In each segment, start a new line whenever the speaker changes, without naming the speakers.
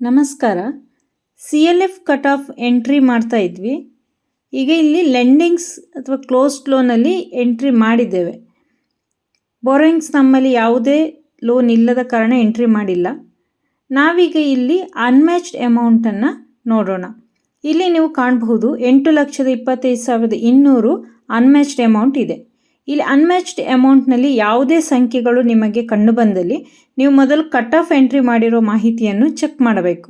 ನಮಸ್ಕಾರ. C L F cut off entry ಮಾಡ್ತಾ ಇದ್ವಿ. ಈಗ ಇಲ್ಲಿ ಲೆಂಡಿಂಗ್ಸ್ ಅಥವಾ ಕ್ಲೋಸ್ಡ್ ಲೋನಲ್ಲಿ ಎಂಟ್ರಿ ಮಾಡಿದ್ದೇವೆ. ಬೋರೋಯಿಂಗ್ಸ್ ನಮ್ಮಲ್ಲಿ ಯಾವುದೇ ಲೋನ್ ಇಲ್ಲದ ಕಾರಣ ಎಂಟ್ರಿ ಮಾಡಿಲ್ಲ. ನಾವೀಗ ಇಲ್ಲಿ ಅನ್ಮ್ಯಾಚ್ಡ್ ಅಮೌಂಟನ್ನು ನೋಡೋಣ. ಇಲ್ಲಿ ನೀವು ಕಾಣಬಹುದು ಎಂಟು ಲಕ್ಷದ ಇಪ್ಪತ್ತೈದು ಸಾವಿರದ ಇನ್ನೂರು ಅನ್ಮ್ಯಾಚ್ಡ್ ಅಮೌಂಟ್ ಇದೆ. ಇಲ್ಲಿ ಅನ್ಮ್ಯಾಚ್ಡ್ ಅಮೌಂಟ್ನಲ್ಲಿ ಯಾವುದೇ ಸಂಖ್ಯೆಗಳು ನಿಮಗೆ ಕಂಡುಬಂದಲ್ಲಿ ನೀವು ಮೊದಲು ಕಟ್ ಆಫ್ ಎಂಟ್ರಿ ಮಾಡಿರೋ ಮಾಹಿತಿಯನ್ನು ಚೆಕ್ ಮಾಡಬೇಕು.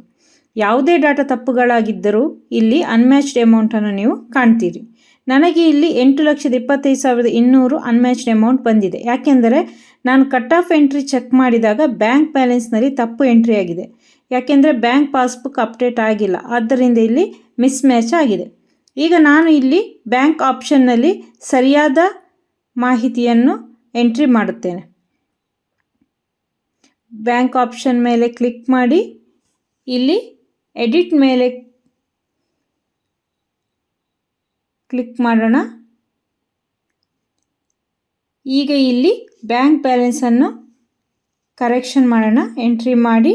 ಯಾವುದೇ ಡಾಟಾ ತಪ್ಪುಗಳಾಗಿದ್ದರೂ ಇಲ್ಲಿ ಅನ್ಮ್ಯಾಚ್ಡ್ ಅಮೌಂಟನ್ನು ನೀವು ಕಾಣ್ತೀರಿ. ನನಗೆ ಇಲ್ಲಿ ಎಂಟು ಲಕ್ಷದ ಇಪ್ಪತ್ತೈದು ಸಾವಿರದ ಇನ್ನೂರು ಅನ್ಮ್ಯಾಚ್ಡ್ ಅಮೌಂಟ್ ಬಂದಿದೆ. ಯಾಕೆಂದರೆ ನಾನು ಕಟ್ ಆಫ್ ಎಂಟ್ರಿ ಚೆಕ್ ಮಾಡಿದಾಗ ಬ್ಯಾಂಕ್ ಬ್ಯಾಲೆನ್ಸ್ನಲ್ಲಿ ತಪ್ಪು ಎಂಟ್ರಿ ಆಗಿದೆ. ಯಾಕೆಂದರೆ ಬ್ಯಾಂಕ್ ಪಾಸ್ಬುಕ್ ಅಪ್ಡೇಟ್ ಆಗಿಲ್ಲ. ಆದ್ದರಿಂದ ಇಲ್ಲಿ ಮಿಸ್ ಆಗಿದೆ. ಈಗ ನಾನು ಇಲ್ಲಿ ಬ್ಯಾಂಕ್ ಆಪ್ಷನ್ನಲ್ಲಿ ಸರಿಯಾದ ಮಾಹಿತಿಯನ್ನು ಎಂಟ್ರಿ ಮಾಡುತ್ತೇನೆ. ಬ್ಯಾಂಕ್ ಆಪ್ಷನ್ ಮೇಲೆ ಕ್ಲಿಕ್ ಮಾಡಿ, ಇಲ್ಲಿ ಎಡಿಟ್ ಮೇಲೆ ಕ್ಲಿಕ್ ಮಾಡೋಣ. ಈಗ ಇಲ್ಲಿ ಬ್ಯಾಂಕ್ ಬ್ಯಾಲೆನ್ಸನ್ನು ಕರೆಕ್ಷನ್ ಮಾಡೋಣ. ಎಂಟ್ರಿ ಮಾಡಿ.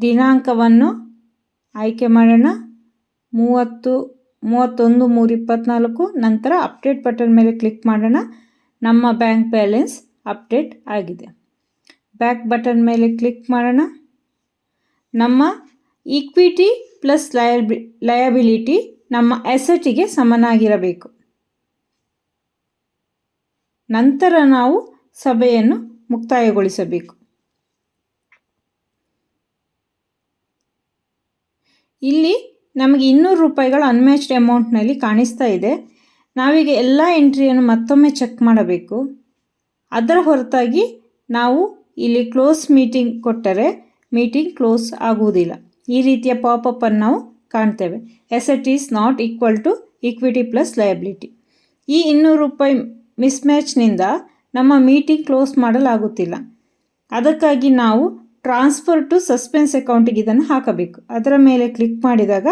ದಿನಾಂಕವನ್ನು ಆಯ್ಕೆ ಮಾಡೋಣ. ಮೂವತ್ತು, ಮೂವತ್ತೊಂದು ಮೂರು ಇಪ್ಪತ್ತ್ನಾಲ್ಕು ನಂತರ ಅಪ್ಡೇಟ್ ಬಟನ್ ಮೇಲೆ ಕ್ಲಿಕ್ ಮಾಡೋಣ. ನಮ್ಮ ಬ್ಯಾಂಕ್ ಬ್ಯಾಲೆನ್ಸ್ ಅಪ್ಡೇಟ್ ಆಗಿದೆ. ಬ್ಯಾಕ್ ಬಟನ್ ಮೇಲೆ ಕ್ಲಿಕ್ ಮಾಡೋಣ. ನಮ್ಮ ಈಕ್ವಿಟಿ ಪ್ಲಸ್ ಲಯಬಿ, ಲಯಬಿಲಿಟಿ ನಮ್ಮ ಎಸೆಟಿಗೆ ಸಮನಾಗಿರಬೇಕು. ನಂತರ ನಾವು ಸಭೆಯನ್ನು ಮುಕ್ತಾಯಗೊಳಿಸಬೇಕು. ಇಲ್ಲಿ ನಮಗೆ ಇನ್ನೂರು ರೂಪಾಯಿಗಳು ಅನ್ಮ್ಯಾಚ್ಡ್ ಅಮೌಂಟ್ನಲ್ಲಿ ಕಾಣಿಸ್ತಾ ಇದೆ. ನಾವೀಗ ಎಲ್ಲ ಎಂಟ್ರಿಯನ್ನು ಮತ್ತೊಮ್ಮೆ ಚೆಕ್ ಮಾಡಬೇಕು. ಅದರ ಹೊರತಾಗಿ ನಾವು ಇಲ್ಲಿ ಕ್ಲೋಸ್ ಮೀಟಿಂಗ್ ಕೊಟ್ಟರೆ ಮೀಟಿಂಗ್ ಕ್ಲೋಸ್ ಆಗುವುದಿಲ್ಲ. ಈ ರೀತಿಯ ಪಾಪಪ್ಪನ್ನು ನಾವು ಕಾಣ್ತೇವೆ. Asset is not equal to equity plus liability ಈ ಇನ್ನೂರು ರೂಪಾಯಿ ಮಿಸ್ಮ್ಯಾಚ್ನಿಂದ ನಮ್ಮ ಮೀಟಿಂಗ್ ಕ್ಲೋಸ್ ಮಾಡಲಾಗುತ್ತಿಲ್ಲ. ಅದಕ್ಕಾಗಿ ನಾವು ಟ್ರಾನ್ಸ್ಫರ್ ಟು ಸಸ್ಪೆನ್ಸ್ ಅಕೌಂಟಿಗೆ ಇದನ್ನು ಹಾಕಬೇಕು. ಅದರ ಮೇಲೆ ಕ್ಲಿಕ್ ಮಾಡಿದಾಗ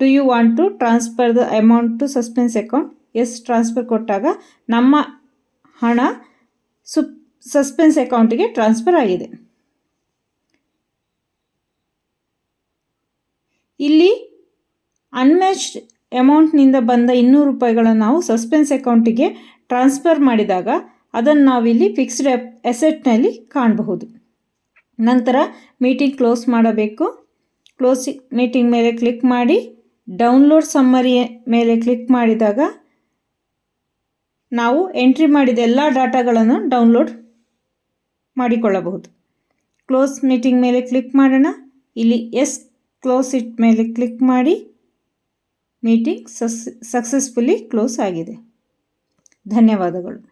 do you want to transfer the amount to suspense account yes transfer ಕೊಟ್ಟಾಗ ನಮ್ಮ ಹಣ ಸುಪ್ ಸಸ್ಪೆನ್ಸ್ ಅಕೌಂಟಿಗೆ ಟ್ರಾನ್ಸ್ಫರ್ ಆಗಿದೆ. ಇಲ್ಲಿ ಅನ್ಮ್ಯಾಚ್ಡ್ ಅಮೌಂಟ್ನಿಂದ ಬಂದ ಇನ್ನೂರು ರೂಪಾಯಿಗಳನ್ನು ನಾವು ಸಸ್ಪೆನ್ಸ್ ಅಕೌಂಟಿಗೆ ಟ್ರಾನ್ಸ್ಫರ್ ಮಾಡಿದಾಗ, ಅದನ್ನು ನಾವಿಲ್ಲಿ ಫಿಕ್ಸ್ಡ್ ಎಸೆಟ್ನಲ್ಲಿ ಕಾಣಬಹುದು. ನಂತರ ಮೀಟಿಂಗ್ ಕ್ಲೋಸ್ ಮಾಡಬೇಕು. ಕ್ಲೋಸ್ ಮೀಟಿಂಗ್ ಮೇಲೆ ಕ್ಲಿಕ್ ಮಾಡಿ, ಡೌನ್ಲೋಡ್ ಸಮ್ಮರಿ ಮೇಲೆ ಕ್ಲಿಕ್ ಮಾಡಿದಾಗ ನಾವು ಎಂಟ್ರಿ ಮಾಡಿದ ಎಲ್ಲ ಡಾಟಾಗಳನ್ನು ಡೌನ್ಲೋಡ್ ಮಾಡಿಕೊಳ್ಳಬಹುದು. ಕ್ಲೋಸ್ ಮೀಟಿಂಗ್ ಮೇಲೆ ಕ್ಲಿಕ್ ಮಾಡೋಣ. ಇಲ್ಲಿ ಎಸ್ ಕ್ಲೋಸ್ ಇಟ್ ಮೇಲೆ ಕ್ಲಿಕ್ ಮಾಡಿ, ಮೀಟಿಂಗ್ ಸಸ್ ಸಕ್ಸಸ್ಫುಲಿ ಕ್ಲೋಸ್ ಆಗಿದೆ. ಧನ್ಯವಾದಗಳು.